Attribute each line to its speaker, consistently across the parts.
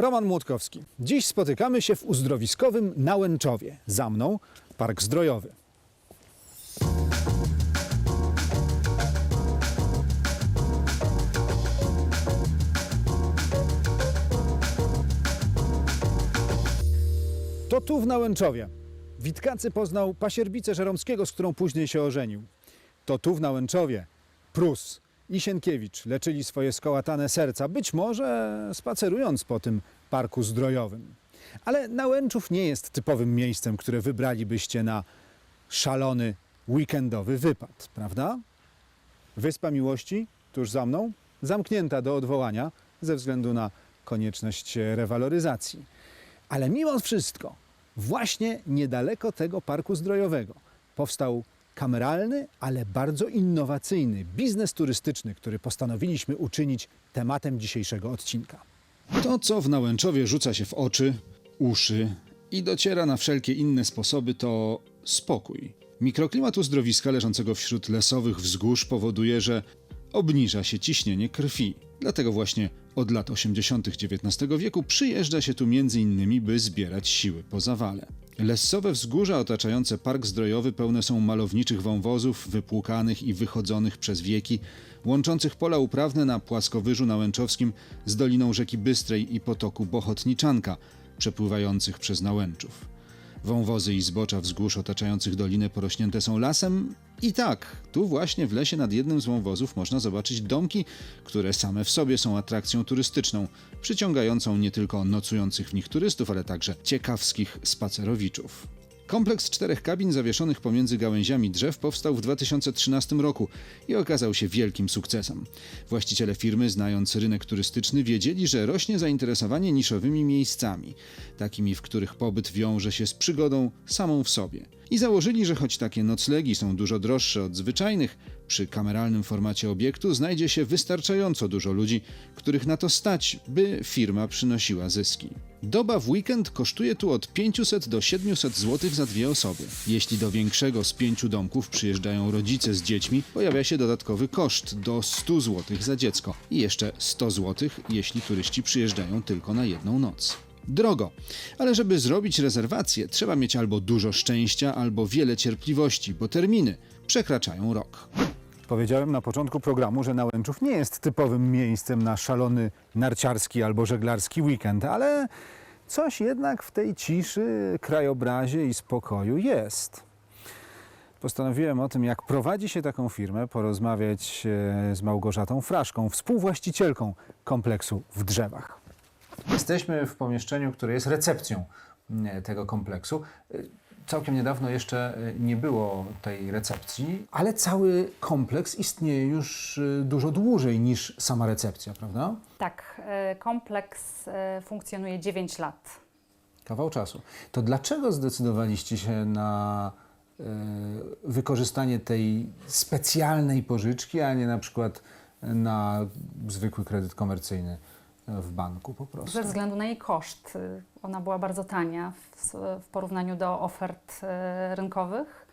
Speaker 1: Roman Młotkowski. Dziś spotykamy się w uzdrowiskowym Nałęczowie. Za mną Park Zdrojowy. To tu w Nałęczowie. Witkacy poznał pasierbicę Żeromskiego, z którą później się ożenił. To tu w Nałęczowie Prus i Sienkiewicz leczyli swoje skołatane serca, być może spacerując po tym parku zdrojowym. Ale Nałęczów nie jest typowym miejscem, które wybralibyście na szalony weekendowy wypad, prawda? Wyspa Miłości, tuż za mną, zamknięta do odwołania ze względu na konieczność rewaloryzacji. Ale mimo wszystko, właśnie niedaleko tego parku zdrojowego powstał kameralny, ale bardzo innowacyjny biznes turystyczny, który postanowiliśmy uczynić tematem dzisiejszego odcinka. To, co w Nałęczowie rzuca się w oczy, uszy i dociera na wszelkie inne sposoby, to spokój. Mikroklimat uzdrowiska leżącego wśród lesowych wzgórz powoduje, że obniża się ciśnienie krwi. Dlatego właśnie od lat 80. XIX wieku przyjeżdża się tu m.in. by zbierać siły po zawale. Lesowe wzgórza otaczające park zdrojowy pełne są malowniczych wąwozów, wypłukanych i wychodzonych przez wieki, łączących pola uprawne na płaskowyżu nałęczowskim z doliną rzeki Bystrej i potoku Bochotniczanka, przepływających przez Nałęczów. Wąwozy i zbocza wzgórz otaczających dolinę porośnięte są lasem. I tak, tu właśnie w lesie nad jednym z wąwozów można zobaczyć domki, które same w sobie są atrakcją turystyczną, przyciągającą nie tylko nocujących w nich turystów, ale także ciekawskich spacerowiczów. Kompleks czterech kabin zawieszonych pomiędzy gałęziami drzew powstał w 2013 roku i okazał się wielkim sukcesem. Właściciele firmy, znając rynek turystyczny, wiedzieli, że rośnie zainteresowanie niszowymi miejscami, takimi, w których pobyt wiąże się z przygodą samą w sobie. I założyli, że choć takie noclegi są dużo droższe od zwyczajnych, przy kameralnym formacie obiektu znajdzie się wystarczająco dużo ludzi, których na to stać, by firma przynosiła zyski. Doba w weekend kosztuje tu od 500 do 700 zł za dwie osoby. Jeśli do większego z pięciu domków przyjeżdżają rodzice z dziećmi, pojawia się dodatkowy koszt do 100 zł za dziecko i jeszcze 100 zł, jeśli turyści przyjeżdżają tylko na jedną noc. Drogo, ale żeby zrobić rezerwację, trzeba mieć albo dużo szczęścia, albo wiele cierpliwości, bo terminy przekraczają rok. Powiedziałem na początku programu, że Nałęczów nie jest typowym miejscem na szalony narciarski albo żeglarski weekend, ale coś jednak w tej ciszy, krajobrazie i spokoju jest. Postanowiłem o tym, jak prowadzi się taką firmę, porozmawiać e, z Małgorzatą Fraszką, współwłaścicielką kompleksu w Drzewach. Jesteśmy w pomieszczeniu, które jest recepcją mm, tego kompleksu. Całkiem niedawno jeszcze y, nie było tej recepcji, ale cały kompleks istnieje już y, dużo dłużej niż sama recepcja, prawda?
Speaker 2: Tak, e, kompleks e, funkcjonuje 9 lat.
Speaker 1: Kawał czasu. To dlaczego zdecydowaliście się na wykorzystanie tej specjalnej pożyczki, a nie na przykład na zwykły kredyt komercyjny w banku po prostu?
Speaker 2: Ze względu na jej koszt. y, Ona była bardzo tania w, w porównaniu do ofert e, rynkowych.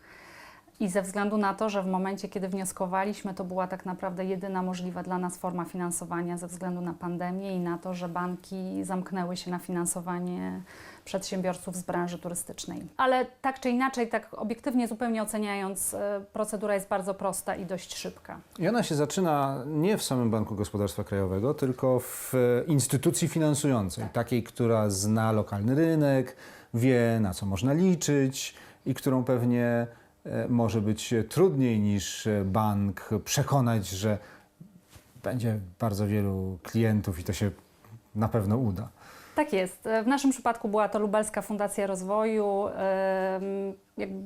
Speaker 2: I ze względu na to, że w momencie, kiedy wnioskowaliśmy, to była tak naprawdę jedyna możliwa dla nas forma finansowania ze względu na pandemię i na to, że banki zamknęły się na finansowanie przedsiębiorców z branży turystycznej. Ale tak czy inaczej, tak obiektywnie zupełnie oceniając, e, procedura jest bardzo prosta i dość szybka.
Speaker 1: I ona się zaczyna nie w samym Banku Gospodarstwa Krajowego, tylko w instytucji finansującej, takiej, która zna lokalny rynek, wie na co można liczyć i którą pewnie może być trudniej niż e, bank przekonać, że będzie bardzo wielu klientów i to się na pewno uda.
Speaker 2: Tak jest. W naszym przypadku była to Lubelska Fundacja Rozwoju.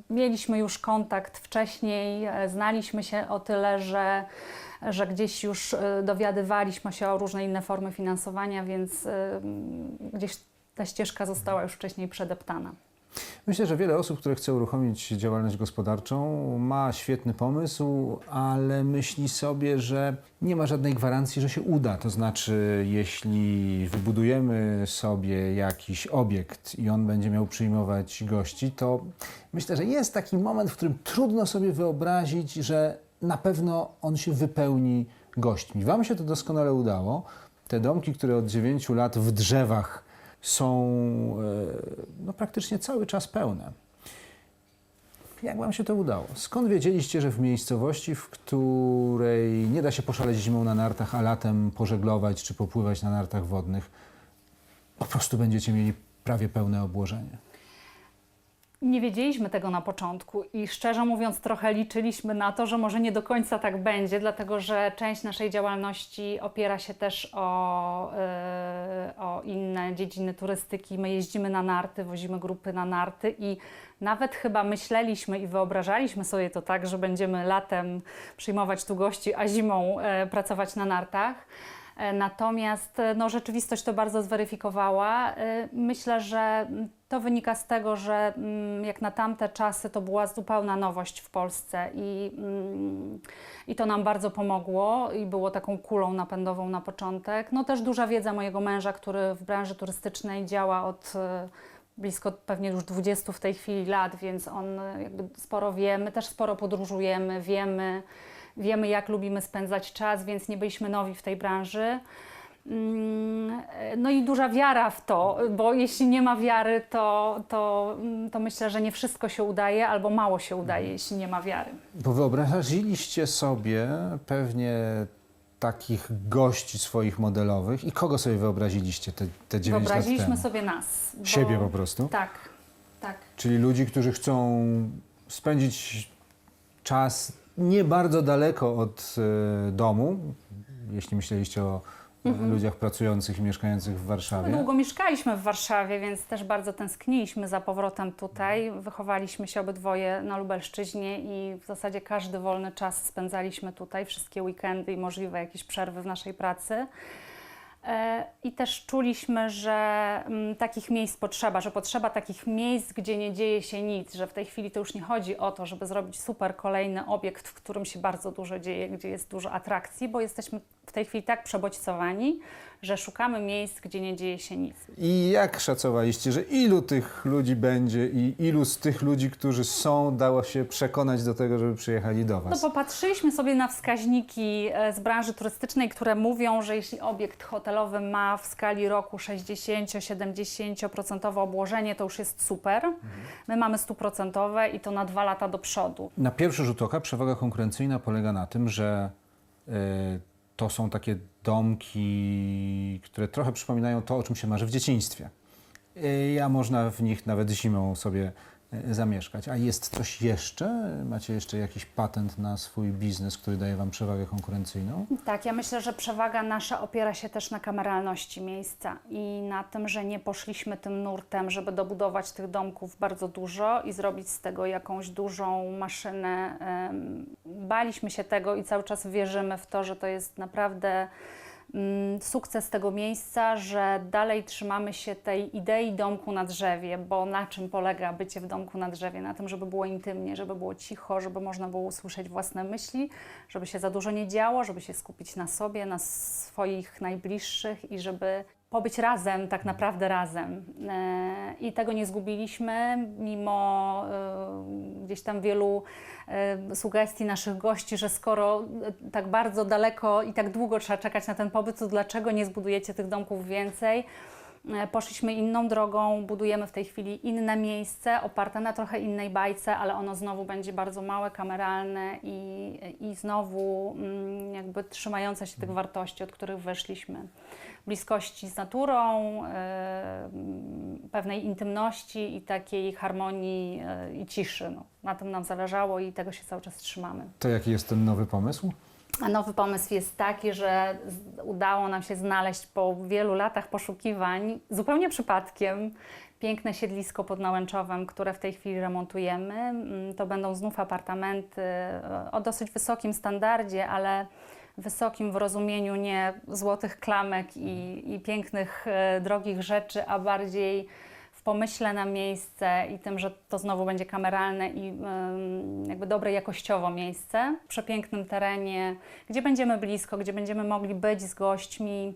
Speaker 2: Mieliśmy już kontakt wcześniej, e, znaliśmy się o tyle, że, że gdzieś już e, dowiadywaliśmy się o różne inne formy finansowania, więc gdzieś ta ścieżka została już wcześniej przedeptana.
Speaker 1: Myślę, że wiele osób, które chce uruchomić działalność gospodarczą, ma świetny pomysł, ale myśli sobie, że nie ma żadnej gwarancji, że się uda. To znaczy, jeśli wybudujemy sobie jakiś obiekt i on będzie miał przyjmować gości, to myślę, że jest taki moment, w którym trudno sobie wyobrazić, że na pewno on się wypełni gośćmi. Wam się to doskonale udało. Te domki, które od 9 lat w drzewach są e, no, praktycznie cały czas pełne. Jak Wam się to udało? Skąd wiedzieliście, że w miejscowości, w której nie da się poszaleć zimą na nartach, a latem pożeglować czy popływać na nartach wodnych, po prostu będziecie mieli prawie pełne obłożenie?
Speaker 2: Nie wiedzieliśmy tego na początku i szczerze mówiąc, trochę liczyliśmy na to, że może nie do końca tak będzie, dlatego że część naszej działalności opiera się też o, yy, o inne dziedziny turystyki. My jeździmy na narty, wozimy grupy na narty i nawet chyba myśleliśmy i wyobrażaliśmy sobie to tak, że będziemy latem przyjmować tu gości, a zimą e, pracować na nartach. E, Natomiast e, no, rzeczywistość to bardzo zweryfikowała. E, Myślę, że to wynika z tego, że mm, jak na tamte czasy to była zupełna nowość w Polsce i, mm, i to nam bardzo pomogło i było taką kulą napędową na początek. No też duża wiedza mojego męża, który w branży turystycznej działa od blisko pewnie już 20 w tej chwili lat, więc on jakby sporo wie, my też sporo podróżujemy, wiemy, wiemy jak lubimy spędzać czas, więc nie byliśmy nowi w tej branży. Mm, No i duża wiara w to, bo jeśli nie ma wiary, to, to, mm, to myślę, że nie wszystko się udaje albo mało się udaje, jeśli nie ma wiary.
Speaker 1: Bo wyobraziliście sobie pewnie takich gości swoich modelowych i kogo sobie wyobraziliście te, te 9 lat
Speaker 2: Wyobraziliśmy
Speaker 1: temu?
Speaker 2: sobie nas. bo-
Speaker 1: Siebie po prostu?
Speaker 2: Tak, tak.
Speaker 1: Czyli ludzi, którzy chcą spędzić czas nie bardzo daleko od e, domu, jeśli myśleliście o
Speaker 2: Mhm.
Speaker 1: ludziach pracujących i mieszkających w Warszawie.
Speaker 2: długo mieszkaliśmy w Warszawie, więc też bardzo tęskniliśmy za powrotem tutaj. Wychowaliśmy się obydwoje na Lubelszczyźnie i w zasadzie każdy wolny czas spędzaliśmy tutaj, wszystkie weekendy i możliwe jakieś przerwy w naszej pracy. E, I też czuliśmy, że mm, takich miejsc potrzeba, że potrzeba takich miejsc, gdzie nie dzieje się nic, że w tej chwili to już nie chodzi o to, żeby zrobić super kolejny obiekt, w którym się bardzo dużo dzieje, gdzie jest dużo atrakcji, bo jesteśmy w tej chwili tak przebodźcowani, że szukamy miejsc, gdzie nie dzieje się nic.
Speaker 1: I jak szacowaliście, że ilu tych ludzi będzie i ilu z tych ludzi, którzy są, dało się przekonać do tego, żeby przyjechali do
Speaker 2: No
Speaker 1: Was?
Speaker 2: popatrzyliśmy sobie na wskaźniki e, z branży turystycznej, które mówią, że jeśli obiekt hotelowy ma w skali roku 60-70% obłożenie, to już jest super. My mamy stuprocentowe i to na dwa lata do przodu.
Speaker 1: Na pierwszy rzut oka przewaga konkurencyjna polega na tym, że y, to są takie domki, które trochę przypominają to, o czym się marzy w dzieciństwie. Y, a można w nich nawet zimą sobie y, zamieszkać. A jest coś jeszcze? Macie jeszcze jakiś patent na swój biznes, który daje Wam przewagę konkurencyjną?
Speaker 2: Tak, ja myślę, że przewaga nasza opiera się też na kameralności miejsca i na tym, że nie poszliśmy tym nurtem, żeby dobudować tych domków bardzo dużo i zrobić z tego jakąś dużą maszynę. Baliśmy się tego i cały czas wierzymy w to, że to jest naprawdę sukces tego miejsca, że dalej trzymamy się tej idei domku na drzewie, bo na czym polega bycie w domku na drzewie? Na tym, żeby było intymnie, żeby było cicho, żeby można było usłyszeć własne myśli, żeby się za dużo nie działo, żeby się skupić na sobie, na swoich najbliższych i żeby pobyć razem, tak naprawdę razem. E, I tego nie zgubiliśmy, mimo e, gdzieś tam wielu e, sugestii naszych gości, że skoro tak bardzo daleko i tak długo trzeba czekać na ten pobyt, to dlaczego nie zbudujecie tych domków więcej? Poszliśmy inną drogą, budujemy w tej chwili inne miejsce, oparte na trochę innej bajce, ale ono znowu będzie bardzo małe, kameralne i, i znowu mm, jakby trzymające się tych wartości, od których weszliśmy. Bliskości z naturą, e, pewnej intymności i takiej harmonii e, i ciszy. No, na tym nam zależało i tego się cały czas trzymamy.
Speaker 1: To jaki jest ten nowy pomysł?
Speaker 2: Nowy pomysł jest taki, że udało nam się znaleźć po wielu latach poszukiwań, zupełnie przypadkiem, piękne siedlisko pod Nałęczowem, które w tej chwili remontujemy. Mm, To będą znów apartamenty e, o dosyć wysokim standardzie, ale wysokim w rozumieniu nie złotych klamek i, i pięknych, e, drogich rzeczy, a bardziej w pomyśle na miejsce i tym, że to znowu będzie kameralne i jakby dobre jakościowo miejsce w przepięknym terenie, gdzie będziemy blisko, gdzie będziemy mogli być z gośćmi.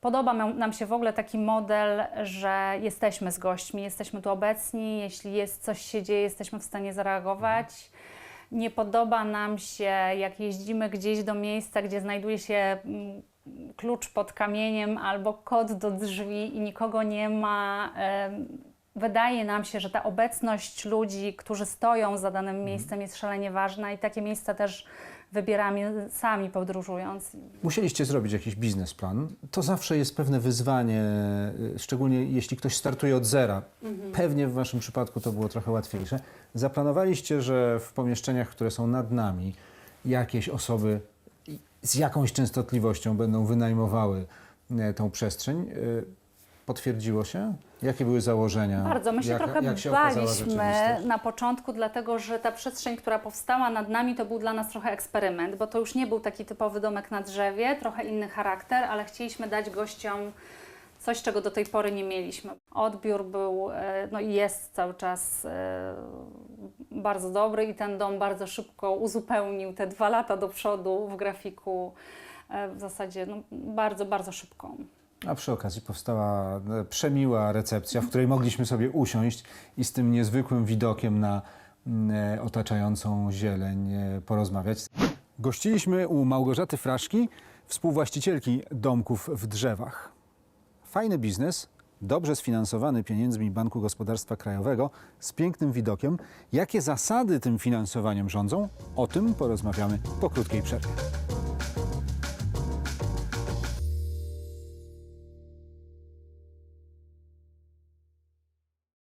Speaker 2: Podoba nam się w ogóle taki model, że jesteśmy z gośćmi, jesteśmy tu obecni, jeśli jest coś się dzieje, jesteśmy w stanie zareagować. Nie podoba nam się, jak jeździmy gdzieś do miejsca, gdzie znajduje się mm, klucz pod kamieniem albo kod do drzwi i nikogo nie ma. Wydaje nam się, że ta obecność ludzi, którzy stoją za danym miejscem jest szalenie ważna i takie miejsca też wybieramy sami podróżując.
Speaker 1: Musieliście zrobić jakiś biznesplan. To zawsze jest pewne wyzwanie, y, szczególnie jeśli ktoś startuje od zera. Pewnie w Waszym przypadku to było trochę łatwiejsze. Zaplanowaliście, że w pomieszczeniach, które są nad nami, jakieś osoby z jakąś częstotliwością będą wynajmowały e, tą przestrzeń. Potwierdziło się? Jakie były założenia?
Speaker 2: Bardzo. My się
Speaker 1: Jaka-
Speaker 2: trochę
Speaker 1: jak się
Speaker 2: baliśmy na początku, dlatego że ta przestrzeń, która powstała nad nami, to był dla nas trochę eksperyment, bo to już nie był taki typowy domek na drzewie, trochę inny charakter, ale chcieliśmy dać gościom coś, czego do tej pory nie mieliśmy. Odbiór był, e, no i jest cały czas e, bardzo dobry i ten dom bardzo szybko uzupełnił te dwa lata do przodu w grafiku. e, W zasadzie no, bardzo, bardzo szybko.
Speaker 1: A przy okazji powstała e, przemiła recepcja, w której mogliśmy sobie usiąść i z tym niezwykłym widokiem na mm, e, otaczającą zieleń e, porozmawiać. Gościliśmy u Małgorzaty Fraszki, współwłaścicielki domków w drzewach. Fajny biznes, dobrze sfinansowany pieniędzmi Banku Gospodarstwa Krajowego, z pięknym widokiem. Jakie zasady tym finansowaniem rządzą? O tym porozmawiamy po krótkiej przerwie.